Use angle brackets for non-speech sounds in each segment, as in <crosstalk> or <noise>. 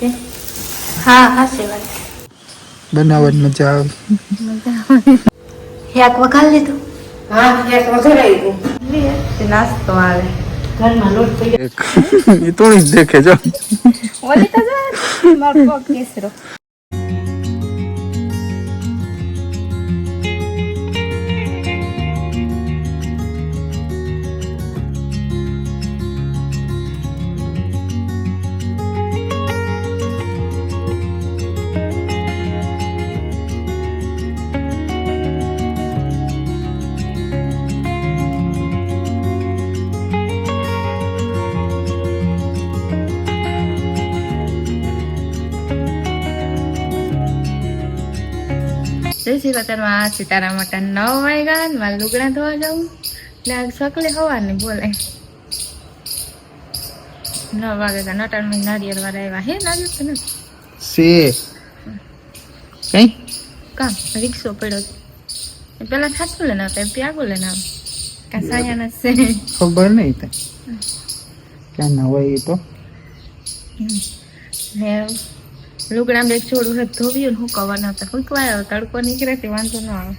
કે હા વાત બનાવવાની મજા આવે. એક વઘાર લીધું? હા એક વઘારાઈ ગયું. નાસ્તો આવે. ઘરમાં લોટ પડી <laughs> એ તો જ દેખે જો. ઓલી તો જો મારો પગ કેસરો. જય શ્રી સીતારામ મટન નવ વાગ્યા ને મારે લુગડા ધોવા જવું ને આ સકલે હવાની બોલે. નવ વાગે તો નટણમાં નારિયેળ વાળા આવ્યા. હે નારિયેળ કે નથી. સે કઈ? કામ રિક્ષો પડ્યો પેલા થાતું લેના હતા પ્યાગો લેના આમ સાયાના છે? ખબર નહીં તે ક્યાં ના હોય એ તો. ને લુગડા બે છોડું હે ધોવ્યું ને હુકવાના હતા હુકવાયો તડકો નીકળે તે વાંધો ન આવે.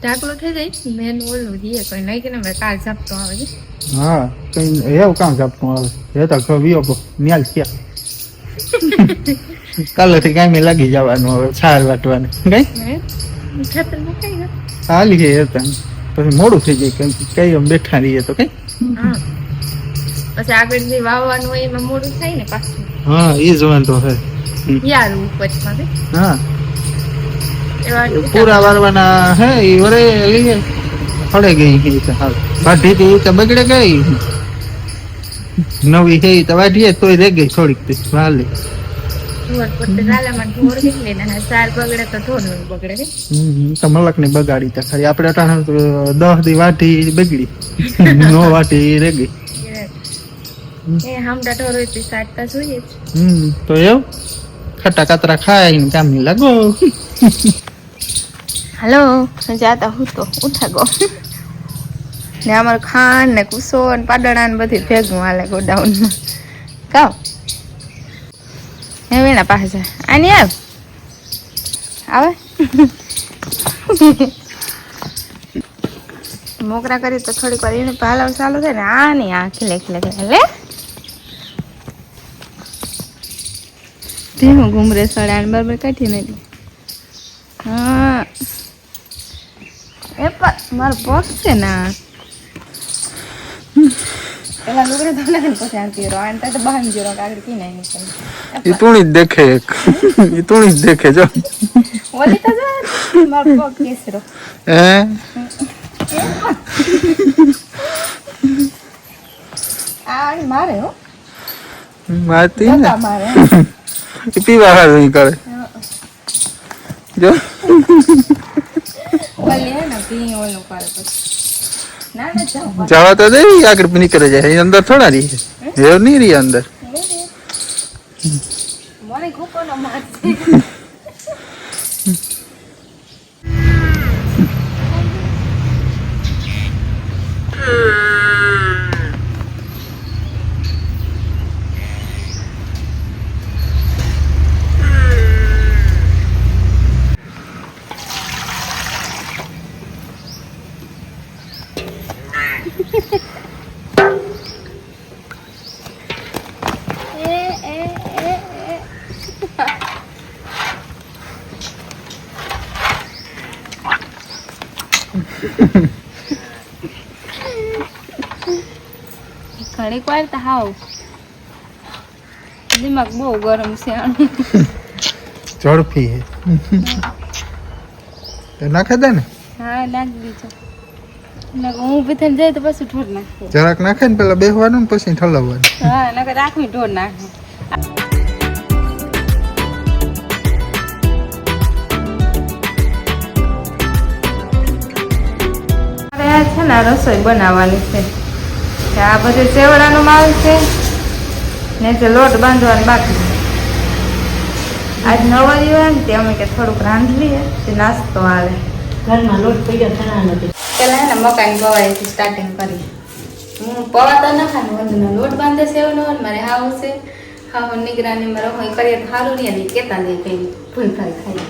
ઢાકલો થઈ જાય મેન ઓલું દીએ કોઈ નહીં કે ને કાલ ઝાપતો આવે છે. હા કઈ એવું કામ જાપતું આવે? એ તો ખબર વિયો ન્યાલ થયા <laughs> કાલેથી કાંઈ લાગી જવાનું હવે છાર વાટવાનું. કઈ? હે? ખાતર મુકાઈ ગયો હાલી ગયા હતા પછી મોડું થઈ જાય કેમ કે કઈ આમ બેઠા રહીએ તો કઈ? હા. પછી આગળ જે વાવવાનું હોય એમાં મોડું થાય ને પાછું. હા એ જ વાંધો હે. યાર ઉપજમાં હા પૂરા વારવાના હે વરે લીએ ફળે ગઈ હાલ. વાઢી હતી તો બગડે ગઈ. નવી છે તો વાઢીએ તોય રહી ગઈ થોડીક તી વાલી. બગડે તો ખરી. આપણે દસ દી વાટી બગડી. નો વાટી રે ગઈ હમ તો એવું? ખટા કાતરા ખાય ને કામની લાગો. હાલો જાતા હું તો ઉઠા ગો ને અમાર ખાંડ ને કુસો ને પાડડા ને બધી ભેગું હાલે ગોડાઉનમાં. કાવ? હે વેણા પાસે આની આવ. આવે? મોકરા કરી તો થોડીક વાર એને પાલવ ચાલુ થાય ને આ નહીં આ ખીલે ખીલે. ખીલે ધીમું ઘૂમરે સડા ને બરાબર કાઢી નથી હા. એ પણ મારો પગ છે ના પેલા લુગડા ધોલા ને પછી આંટી રો. આંટા તો બહાર જો આગળ કી નહીં નીકળી એ તુણી જ દેખે એક. એ તુણી જ દેખે જો. ઓલી તો જો મારો પગ કેસરો. હે? આ મારે હો. મારતી ને? મારે. એ પીવા હારું કરે. જો. જવા તો દે આગળ નીકળે જાય. અંદર થોડા રહી એવું નહીં રહી અંદર. મને માર વાર તો હાવ. દિમાગ બહુ ગરમ છે ચડફી <laughs> ઝડપી હે. તો નાખે દે ને. હા નાખી દીધો. હું થઈને જાય તો પછી ઢોર નાખી. જરાક નાખે ને પેલા બેસવાનું ને પછી ઠલવવાનું. હા નકર રાખવી ઢોર નાખી. મારે આ છે ને આ રસોઈ બનાવવાની છે. આ બધું ચેવડાનો માલ છે. ને જે લોટ બાંધવાનું બાકી આજ નવરી હોય ને તે અમે કે થોડુંક રાંધી લઈએ તે નાસ્તો આવે. ઘરમાં લોટ પડ્યો થણા નથી. પેલા એને મકાઈ પવાડીથી સ્ટાર્ટિંગ કરી હું પવાતા ન ખાને વંદના લોટ બાંધે છે એનો ને મારે હાવ છે હા નિગરાની મારે એ કરીએ તો સારું નહીં અને કેતા નહીં કઈ. ભૂલ થાય ખાઈ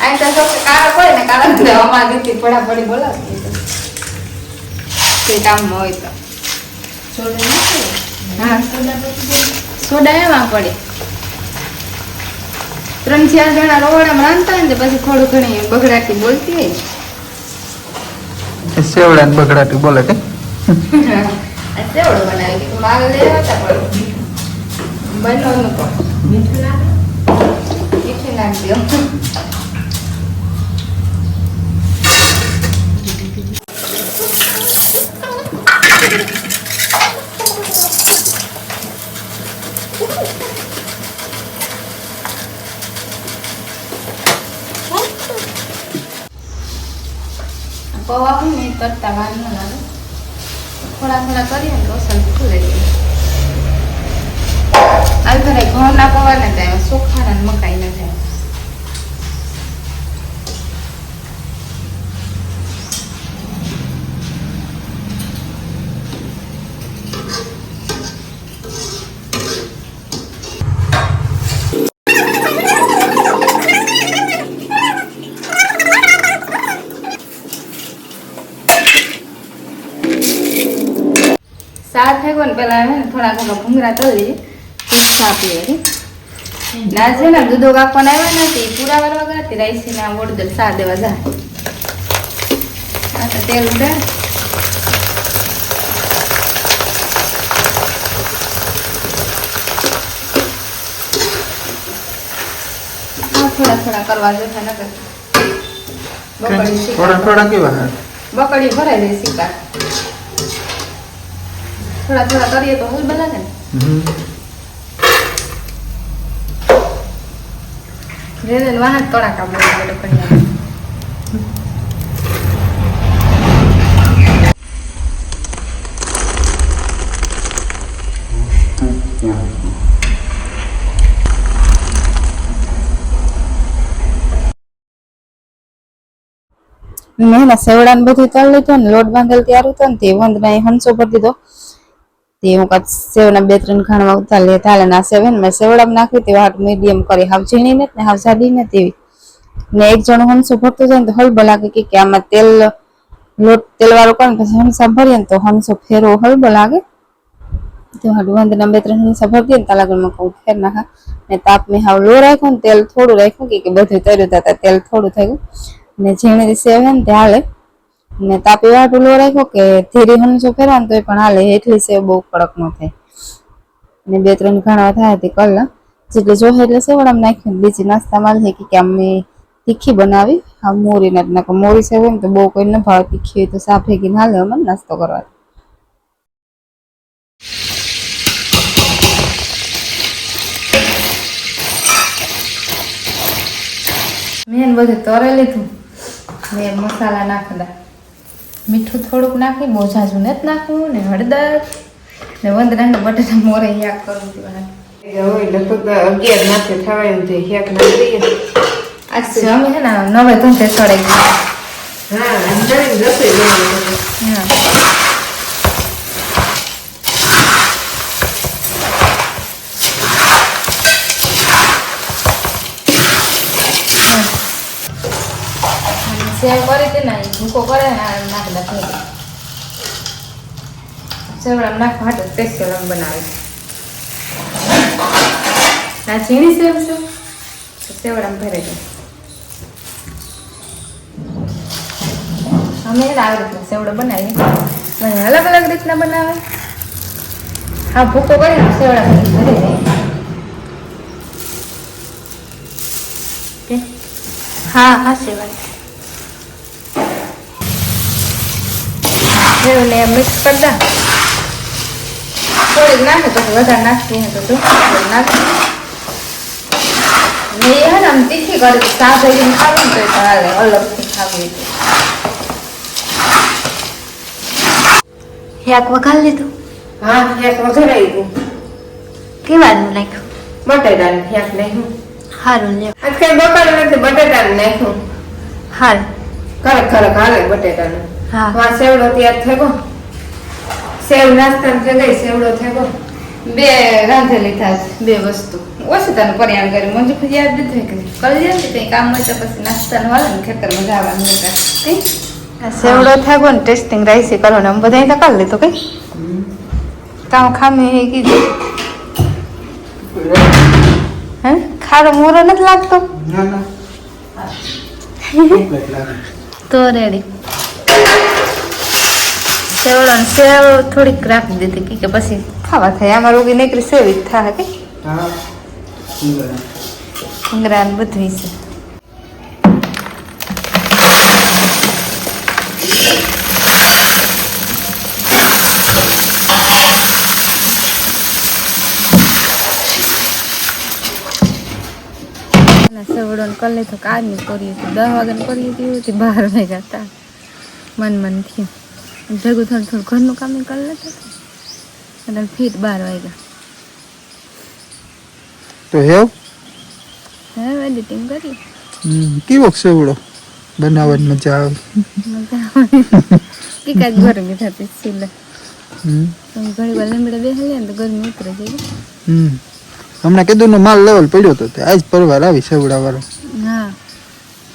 કંઈ આ તો કાળા પડે ને કાળા અમારા દીકરી પડા પડી તો. કોઈ કામમાં હોય તો. હા. સોડા એમાં પડે. ત્રણ ચાર જણા રોવાડામાં રાંધતા હોય ને પછી થોડું ઘણી બગડાટી બોલતી હોય સેવડા ને બગડાટી બોલે કે? સેવડો બનાવી માલ લેવા હતા પણ. બનવાનું પણ મીઠું નાખી દો પૌવા હોય ને તરતા વાર ન લાગે. થોડા થોડા કરીએ ને અસલ ખુલે. જાય આ ઘરે ઘઉંના પૌવા ને થાય ચોખાના શાક થાય ને પેલા હે ને થોડા ઘણા ભૂંગરા તળી ચા પીએ ના છે ને દૂધો કાપવાના આવ્યા નથી પૂરા વાર વગાડતી રાઈસી ના વડદલ સા દેવા જાય. આ તો તેલ ઉડે. થોડા થોડા કરવા જોઈએ નકર. બકડી. થોડા થોડા કેવા બકડી ભરાઈ જાય સિક્કા થોડા થોડા કરીએ તો હું બનાવે ને. હમ. રેને વાહન તોડાકા બોલે બોલે મેં ને સેવડા ને બધું તળ લીધું ને લોટ બાંધેલ ત્યારું હતો ને તે વંદના એ હંસો ભરી દીધો. તે હું કાંઈક સેવના બે ત્રણ ખાણમાં ઉતાર લે, તાલે ના સેવે મેં સેવડામાં નાખી તે વાટ મીડિયમ કરી હાવ ઝીણી ને હાવ જાડી ને તેવી. ને એક જણો હંસો ભરતો જાય ને તો હલબો લાગે કે કે આમાં તેલ, લોટ તેલ વાળો કરે પછી હંસા ભરીએ ને તો હંસો ફેરવો હલબો લાગે. તો હાડું વંદના બે ત્રણ હંસા ભરી દે ને તાલાગણમાં કહું, ફેર નાખા ને તાપ મેં હાવ લો રાખ્યો ને તેલ થોડું રાખ્યું કે બધું તર્યું હતા તેલ થોડું થયું. ને ઝીણી સેવે ને તે ને તાપી વાટું લો રાખ્યો કે ધીરી હંસો ફેરવા ને તોય પણ હાલે એટલી સેવ બહુ કડક ન થાય. ને બે ત્રણ ઘણા થાય તે કલ, જેટલી જોહે એટલે સેવડામાં નાખ્યું બીજી નાસ્તામાં લે કે આમ મેં તીખી બનાવી આ મોરી ને નાખો. મોરી સેવ હોય તો બહુ કોઈ ન ભાવે, તીખી હોય તો સા ભેગી ના લે અમે નાસ્તો કરવા. મેં બધું તરે લીધું. મેં મસાલા નાખેલા. મીઠું થોડુંક નાખી બહુ ઝાઝું નથી નાખવું ને હળદર ને વંદના બટાટા મોરે યાદ કરવું હોય લગભગ અગિયાર નાખે થવાય એમ છે હેક ના આજ જમી છે ને નવે ધંધે ચડાઈ હા રસોઈ હા. સેવ કરી દે ને ભૂકો કરે ને, આ નાખ દે સેવડા નાખ હાટો સ્પેશિયલ રંગ બનાવે. આ ઝીણી સેવ છે સેવડા ભરે દે. અમે આવી રીતના સેવડો બનાવીએ. અલગ અલગ રીતના બનાવે. હા ભૂકો કરીને સેવડા ભરે દે. હા હા સેવાય સેવને મિક્સ કરી દા થોડીક નાખે તો વધારે નાખતી હે તો જો મેં નાખી. હે ને આમ તીખી કરી ચા ખાવી તો ચાલે અલગથી ખાવી શાક વઘાર લીધું? હા હેક વઘારાઈ ગયું. કેવાનું નાખ્યું? બટેટાનું હેક નાખ્યું. સારું લે આજ કઈ બકાલું નથી બટેટાનું નાખ્યું. હાલ. કડક કડક હાલે બટેટાનું. હા. હા સેવડો તૈયાર થયો. સેવ નાસ્તા ભેગાઈ સેવડો થયો. બે રાંધેલી થાત બે વસ્તુ. ઓછું તને પરિયાણ કરી મને પછી યાદ નથી કે કરી જશે ને કંઈ કામ હોય તો પછી નાસ્તાનું હાલે ને ખેતરમાં જવાનું એટલે કઈ? સેવડો થાગો ને ટેસ્ટિંગ રાઈસ કરો ને આમ બધા તો કરી લીધો કઈ? કામ ખામી હે કીધું. હે? ખારો મોરો નથી લાગતો? ના ના. <laughs> તો રેડી. સેવડો ને સેવ થોડીક રાખી દીધી કી પછી ખાવા થાય. આમાં રોગી નીકળી સેવી જ થાય, કે? ભૂંગળા ને બધું છે. સેવડો ને કરી લીધો કારની કરી હતી દસ વાગ્યાની કરી હતી બાર વાગ્યા હતા મન મન થયું. ભેગું થોડું થોડું ઘરનું કામ કરી લેતા હતા. એટલે ફીટ બાર વાગ્યા. તો હેવ? હે એડિટિંગ કરી. કેવો સેવડો? બનાવવાની મજા આવે. કે કાંઈક ગરમી થતી હમ. ઘણી વાર લીમડે બેસી તો ગરમી ઉતરે હમ. હમણાં કીધું નો માલ લેવલ પડ્યો તો આજ પરવાર આવી સેવડા વાળો હા.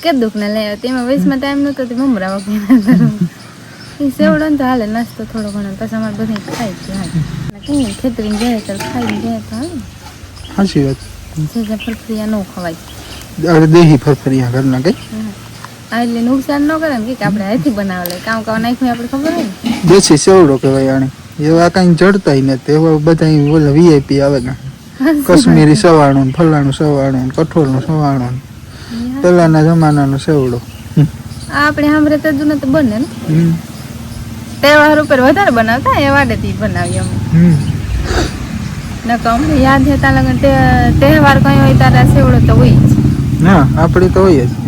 કે દુઃખ ને લે તેમાં વયસમાં ટાઈમ નતો મમરા વગેરે સેવડો ને તો હાલે નાસ્તો થોડો ઘણો પછી અમારે બધી ખાઈ છે હાલે. કઈ ખેતરીને જાય તો ખાઈ જાય તો હાલે. સાચી વાત. જે ફરફરિયા ન ખવાય. અરે દેહી ફરફરિયા ઘરના કઈ? હા. એટલે નુકસાન ન કરે ને કે આપણે હાથી બનાવેલા કામ કામ નાખ્યું આપણે ખબર હોય દેશી સેવડો કહેવાય આને એવા કઈ જડતાય ને એવા બધા ઓલા વીઆઈપી આવે ને. કશ્મીરી સવાણું ફલાણું સવાણું ને કઠોળનું સવાણું ને. પેલાના જમાનાનો સેવડો. આ આપણે સાંભળે તો બને ને. તહેવાર ઉપર વધારે બનાવતા એ વાડેથી બનાવી અમે. નકર અમને યાદ હતા લગન તહેવાર કઈ હોય તારા સેવડો તો હોય જ. ના આપડી તો હોય જ.